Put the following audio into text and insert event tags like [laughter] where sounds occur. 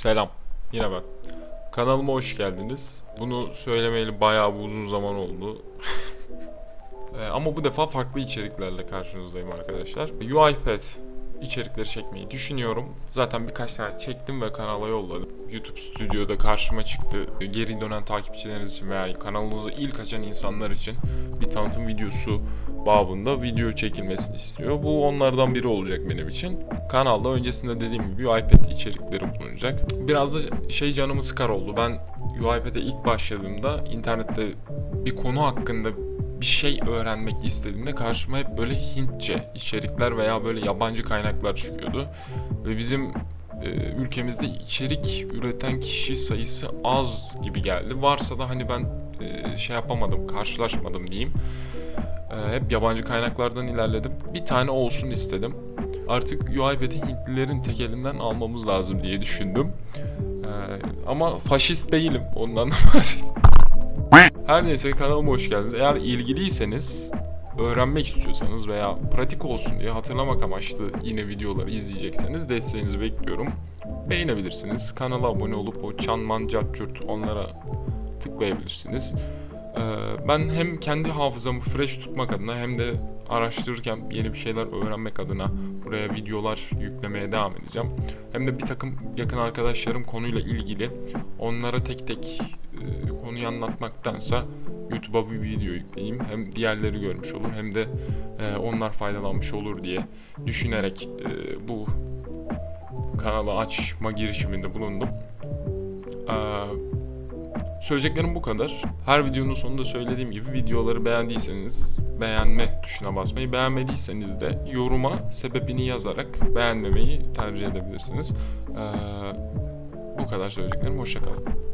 Selam. Yine ben. Kanalıma hoş geldiniz. Bunu söylemeyeli bayağı bir uzun zaman oldu. [laughs] Ee, ama bu defa farklı içeriklerle karşınızdayım arkadaşlar. UiPath içerikleri çekmeyi düşünüyorum. Zaten birkaç tane çektim ve kanala yolladım. YouTube Stüdyo'da karşıma çıktı. Geri dönen takipçileriniz için veya kanalınızı ilk açan insanlar için bir tanıtım videosu babında video çekilmesini istiyor. Bu onlardan biri olacak benim için. Kanalda öncesinde dediğim gibi iPad içerikleri bulunacak. Biraz da şey canımı sıkar oldu. Ben UiPath'e ilk başladığımda internette bir konu hakkında bir şey öğrenmek istediğimde karşıma hep böyle Hintçe içerikler veya böyle yabancı kaynaklar çıkıyordu. Ve bizim e, ülkemizde içerik üreten kişi sayısı az gibi geldi. Varsa da hani ben e, şey yapamadım, karşılaşmadım diyeyim. E, hep yabancı kaynaklardan ilerledim. Bir tane olsun istedim. Artık UiPath'i Hintlilerin tek elinden almamız lazım diye düşündüm. Ama faşist değilim. Ondan da bahsedeyim. Her neyse kanalıma hoş geldiniz. Eğer ilgiliyseniz, öğrenmek istiyorsanız veya pratik olsun diye hatırlamak amaçlı yine videoları izleyecekseniz desteğinizi bekliyorum. Beğenebilirsiniz. Kanala abone olup o çanman cartçurt onlara tıklayabilirsiniz. Ee, ben hem kendi hafızamı fresh tutmak adına hem de araştırırken yeni bir şeyler öğrenmek adına buraya videolar yüklemeye devam edeceğim. Hem de bir takım yakın arkadaşlarım konuyla ilgili onlara tek tek e, anlatmaktansa YouTube'a bir video yükleyeyim. Hem diğerleri görmüş olur hem de e, onlar faydalanmış olur diye düşünerek e, bu kanalı açma girişiminde bulundum. Ee, Söyleyeceklerim bu kadar. Her videonun sonunda söylediğim gibi videoları beğendiyseniz beğenme tuşuna basmayı, beğenmediyseniz de yoruma sebebini yazarak beğenmemeyi tercih edebilirsiniz. Ee, bu kadar söyleyeceklerim. Hoşçakalın.